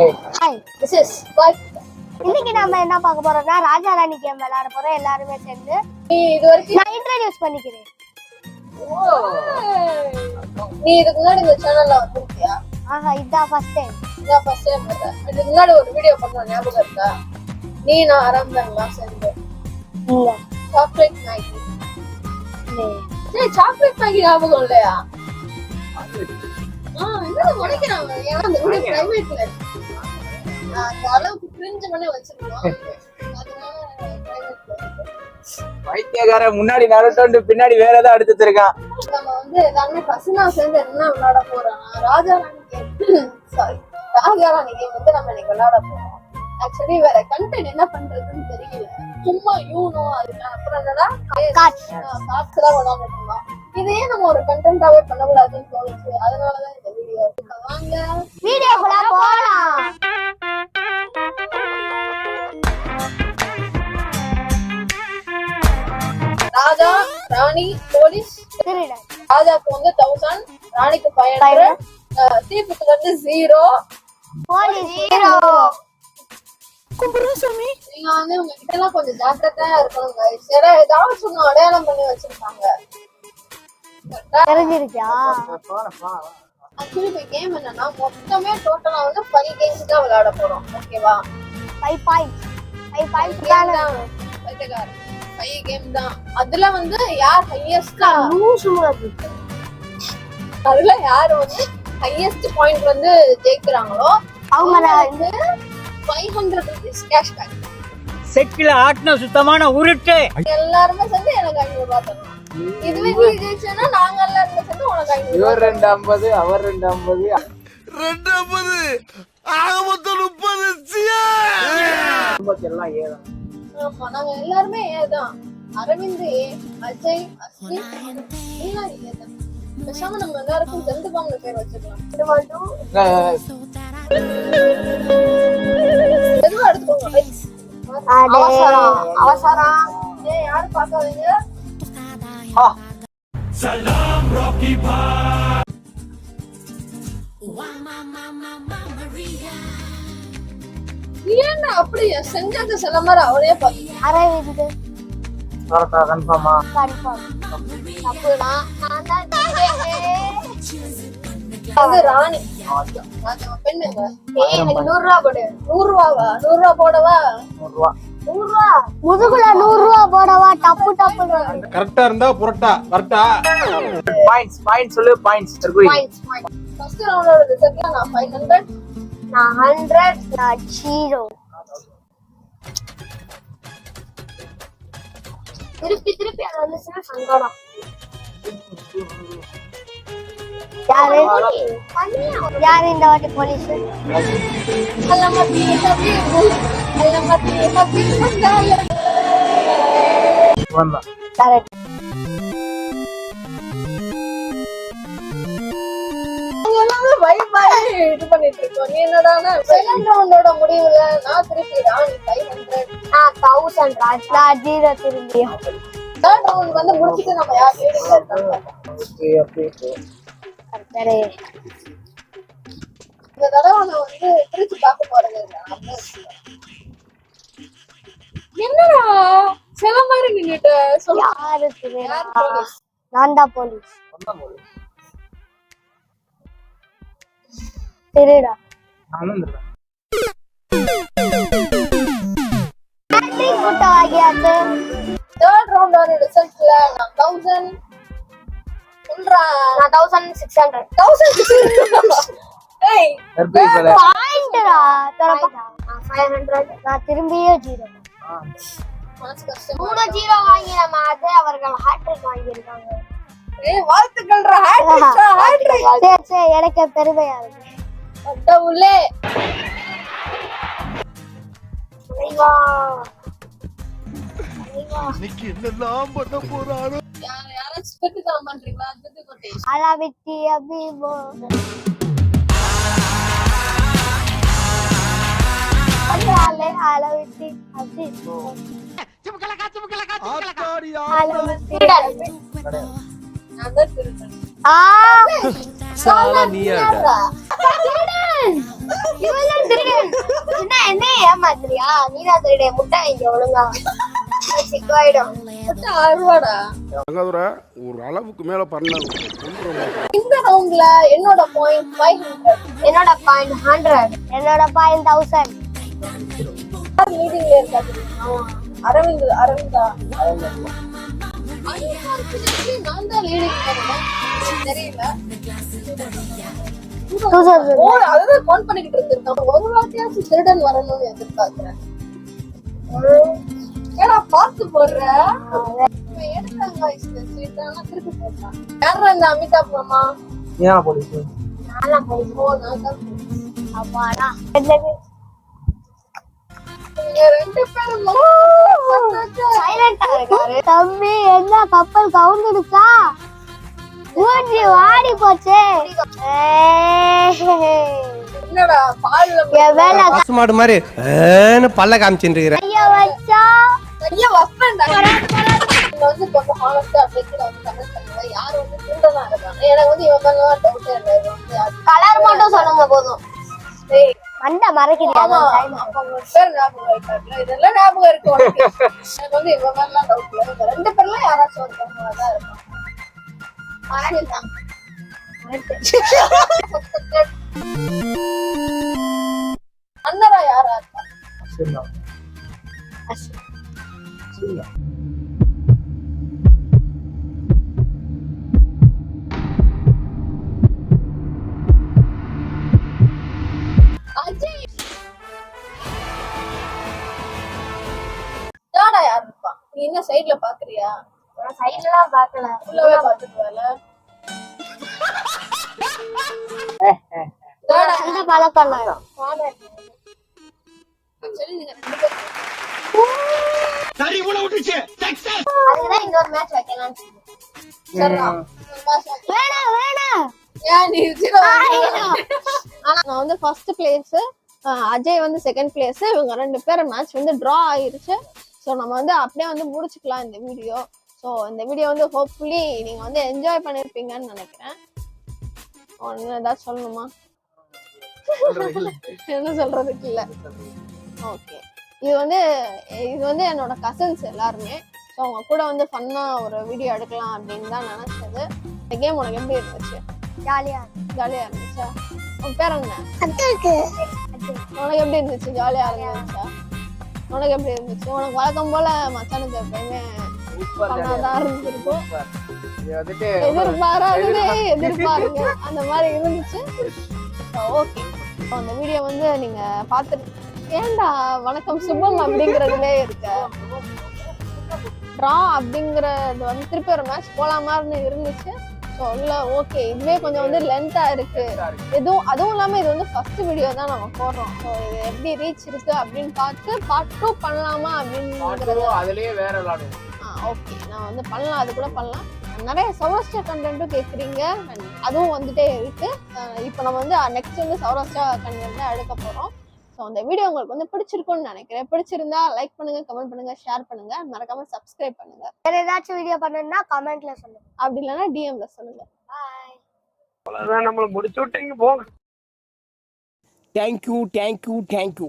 Hi this is இன்னைக்கு நம்ம என்ன பார்க்க போறோம்னா ராஜா ராணி கேம் விளையாட போறோம் எல்லாருமே சேர்ந்து. நீ இது வரைக்கும் நான் இன்ட்ரடியூஸ் பண்ணிக்கிறேன். நீ இதுக்கு முன்னாடி இந்த சேனல்ல வந்திருக்கியா? ஆஹா இதான் ஃபர்ஸ்ட் டைம் இதான் ஃபர்ஸ்ட் டைம் பார்த்தேன் இதுக்கு முன்னாடி ஒரு வீடியோ பண்ண ஞாபகம் இருக்கா? நீ நான் ஆரம்பலாம் சேர்ந்து. இல்ல. சாக்லேட் மேகி ஏய் சாக்லேட் மேகி ஞாபகம் இல்லையா? ஆ என்ன நினைக்கிறாங்க ஏன்னா அந்த வீடியோ பிரைவேட்ல அந்த அளவுக்கு பிரிஞ்சு பண்ணி வச்சிருக்கோம் பைத்தியக்கார முன்னாடி நரட்டோண்டு பின்னாடி வேற ஏதாவது அடுத்து வச்சிருக்கான் நம்ம வந்து எல்லாருமே பசங்க சேர்ந்து என்ன விளையாட போறோம்னா Raja Rani game sorry Raja Rani game வந்து நம்ம இன்னைக்கு விளையாட போறோம். ஆக்சுவலி வேற கண்டென்ட் என்ன பண்றதுன்னு தெரியல. சும்மா யூனோ அது அப்புறம் என்னடா. கார்ட்ஸ் தான் விளையாண்டுட்டு இருந்தோம் இதையே நம்ம ஒரு கண்டென்ட்டாவே பண்ணக்கூடாதுன்னு தோணுச்சு? அதனாலதான் இந்த வீடியோ வாங்க. வீடியோக்குள்ள போலாம். ராணி போலீஸ். ராஜாக்கு வந்து தௌசண்ட் ராணிக்கு ஃபைவ் ஹண்ட்ரட் தீபுக்கு வந்து ஜீரோ போலீஸ் ஹீரோ நீங்க வந்து உங்ககிட்ட எல்லாம் கொஞ்சம் ஜாக்கிரதையா இருக்கணும் guys. ஏன்னா ஏதாவது சொன்ன அடையாளம் பண்ணி வச்சிருப்பாங்க தெரிஞ்சிருச்சா? ஆக்சுவலி இப்போ கேம் என்னன்னா மொத்தமே டோட்டலா வந்து ஃபைவ் கேம்ஸ் தான் விளையாட போறோம். ஓகேவா ஃபைவ் பாயிண்ட்ஸ் ஃபைவ் பாயிண்ட்ஸ் தான். ஃபைவ் கேம் தான். அதுல வந்து யார் ஹையஸ்டா அதுல யார் வந்து ஹையஸ்ட் பாயிண்ட் வந்து ஜெயிக்கிறாங்களோ அவங்க வந்து five hundred rupees cash back செக்கில ஆட்டின சுத்தமான உருட்டு. எல்லாருமே சேர்ந்து எனக்கு ஐநூறு ரூபாய் தரணும் இதுவே நீ ஜெயிச்சேன்னா நாங்க எல்லாருமே சேர்ந்து உனக்கு ஐநூறு இவர் ரெண்டு ஐம்பது அவர் ரெண்டு ஐம்பது. ரெண்டு ஐம்பது ஆக மொத்தம் முப்பது எல்லாம் ஏழு ஆமா நாங்க எல்லாருமே ஏதான். அரவிந்த் ஏ அஜய் அஸ்வி எல்லாம் ஏதான். பேசாம நம்ம எல்லாருக்கும் ஜந்து பாம்பு பேர் வச்சுக்கலாம். எதுவும் எடுத்துக்கோங்க? அடே. அவசரம். அவசரம். ஏ யாரும் பார்க்காதீங்க? நீ ஏன்னா அப்படியே? செஞ்சாக்க சில மாதிரி அவரே பார்த்து அரவிந்த் அது ராணி. பெண்ணுங்க ஏய் எனக்கு நூறு ரூபா போடு. போடவா? நூறு ரூபா முதுகுல நூறு போடவா? டப்பு டப்பு கரெக்டா இருந்தா பாயிண்ட்ஸ் சொல்லு பாயிண்ட்ஸ் பாயிண்ட்ஸ் ஃபர்ஸ்ட் ரவுண்டோட ரிசல்ட்ல நான் 500 not hundred, not zero. திருப்பி திருப்பி அதை வந்து சங்கடம் யாரு யாரு இந்த வாட்டி போலீஸ் கரெக்ட் எல்லாமே பை பை இது பண்ணிட்டு இருக்கோம். நீ என்னடானா செகண்ட் ரவுண்டோட முடிவுல நான் திருப்பி ராணி ஃபைவ் ஹண்ட்ரட் நான் தௌசண்ட் நான் ஜீரோ திரும்பி. தேர்ட் ரவுண்ட் வந்து முடிச்சிட்டு நம்ம யார் ஓகே ஓகே சரி இந்த தடவை நான் வந்து பிரிச்சு பார்க்க போறது. என்னடா? சில மாதிரி நின்னுட்டு. சொல்லு. நான் தான் போலீஸ். திருடா. நானும் இருக்கேன் ஹேட்ரிக் முட்டை வாங்கியாச்சு தேர்ட் ரவுண்டோட ரிசல்ட்ல நான் தௌசண்ட் சொல்றேன் நான் தௌசண்ட் சிக்ஸ் ஹண்ட்ரட் தௌசண்ட் ஏய் தற்பி கடை பாயிண்ட்டா நான் ஃபைவ் ஹண்ட்ரட் நான் திரும்பியே ஜீரோ மூணு ஜீரோ வாங்கி நம்ம அது அவர்கள் ஹேட்ரிக் வாங்கியிருக்காங்க. ஹேட்ரிக் சரி சரி எனக்கு பெருமையா இருக்கு. கடவுளே தலைவா தலைவா இன்னைக்கு என்னெல்லாம் பண்ண போறாரோ யார் யாராச்சும் ஸ்பெட் தான் நீயா இருக்க? திருடன் தான் திருடன். என்ன என்ன ஏமாத்துறியா? திருடைய முட்டை இங்க ஒழுங்கா. சிக்கவாயிடும். முட்டை ஒரு அளவுக்கு மேல இந்த ரவுண்ட்ல என்னோட பாயிண்ட் ஃபைவ் என்னோட பாயிண்ட் ஹண்ட்ரட் என்னோட பாயிண்ட் தௌசண்ட் மீட்டிங்ல இருக்கா தெரியுமா? அரவிந்த் அரவிந்தா. அதுதான் கவுண்ட் பண்ணிக்கிட்டு இருந்திருக்கான் ஒரு வாட்டியாச்சும் திருடன் வரணும்னு எதிர்பார்க்கிறேன். ஏடா பார்த்து போடுற? எடுத்தாங்க திருப்பி போட்டான் யாரா இந்த அமிதாப் மாமா? ஏன் போலீஸ்? ஓ நான் தான் police. அப்பாடா. நீங்க ரெண்டு பேரும் தம்பி என்ன கப்பல் கவுந்துடுச்சா? மூஞ்சி வாடி போச்சு. மாடு மாதிரி பல்ல காமிச்சுட்டு இருக்கிறேன். கைய வச்சா? கைய வப்பேன்டா. இங்க வந்து கொஞ்சம் ஹானஸ்டா அப்படிங்கிற வந்து கமெண்ட் பண்ணுங்க. யார் வந்து திருடனா இருக்காங்க? எனக்கு வந்து டவுட் கலர் மட்டும் சொல்லுங்க போதும். மண்டை இருக்காதுல்ல? இதெல்லாம் ஞாபகம் இருக்கு. எனக்கு வந்து doubt இல்ல. இவங்க ரெண்டு பேர்ல யாராச்சும் ஒருத்தவங்களா தான் இருப்பாங்க. மறந்துட்டான். என்ன சைடுல பாக்குறியா? சைட்லாம் பாத்துட்டு அந்த பழக்கம் சரி இன்னொரு மேட்ச் வைக்கலாம். ஏன் நீ? ஆனா நான் வந்து ஃபர்ஸ்ட் பிளேஸ் அஜய் வந்து செகண்ட் பிளேஸ் இவங்க ரெண்டு பேரும் மேட்ச் வந்து டிரா ஆயிருச்சு. ஸோ நம்ம வந்து அப்படியே வந்து முடிச்சுக்கலாம் இந்த வீடியோ ஸோ இந்த வீடியோ வந்து ஹோப்ஃபுல்லி நீங்க வந்து என்ஜாய் பண்ணிருப்பீங்கன்னு நினைக்கிறேன். ஒன்று ஏதாச்சும் சொல்லணுமா? என்ன சொல்றதுக்கு இல்ல. ஓகே இது வந்து இது வந்து என்னோட கசின்ஸ் எல்லாருமே. ஸோ அவங்க கூட வந்து ஃபன்னா ஒரு வீடியோ எடுக்கலாம் அப்படின்னு தான் நினைச்சது. இந்த கேம் உனக்கு எப்படி இருந்துச்சு? ஜாலியா ஜாலியா இருந்துச்சா? உன் பேர் என்ன? உனக்கு எப்படி இருந்துச்சு? ஜாலியா இருந்துச்சா? உனக்கு எப்படி இருந்துச்சு? உனக்கு வழக்கம் போல மச்சானுக்கு எப்பயுமே எதிர்பாராததே எதிர்பாருங்க. அந்த மாதிரி இருந்துச்சு. ஓகே அந்த வீடியோ வந்து நீங்க பார்த்துட்டு ஏன்டா வணக்கம் சுபம் அப்படிங்கறதுலே இருக்க? ட்ரா அப்படிங்கறது வந்து திருப்பி ஒரு மேட்ச் போலாமான்னு இருந்துச்சு. ஸோ இல்ல ஓகே இதுவே கொஞ்சம் வந்து லென்த்தா இருக்கு. எதுவும் அதுவும் இல்லாம இது வந்து ஃபர்ஸ்ட் வீடியோ தான் நம்ம போடுறோம். ஸோ இது எப்படி ரீச் இருக்கு அப்படின்னு பார்த்து பார்ட் டூ பண்ணலாமா அப்படிங்கிறது அதுலயே வேற விளையாடுவோம் ஓகே நான் வந்து பண்ணலாம் அது கூட பண்ணலாம். நிறைய சௌராஷ்டிரா கண்டென்ட்டும் கேட்குறீங்க அதுவும் வந்துட்டே இருக்கு. இப்போ நம்ம வந்து நெக்ஸ்ட் வந்து சௌராஷ்டிரா கண்டென்ட் எடுக்க போறோம். ஸோ அந்த வீடியோ உங்களுக்கு வந்து பிடிச்சிருக்கும்னு நினைக்கிறேன். பிடிச்சிருந்தா லைக் பண்ணுங்க கமெண்ட் பண்ணுங்க ஷேர் பண்ணுங்க. மறக்காம சப்ஸ்கிரைப் பண்ணுங்க. வேற ஏதாச்சும் வீடியோ பண்ணணும்னா கமெண்ட்ல சொல்லுங்க. அப்படி இல்லைன்னா டிஎம்ல சொல்லுங்க. நம்மள முடிச்சு விட்டீங்க போங்க தேங்க்யூ தேங்க்யூ தேங்க்யூ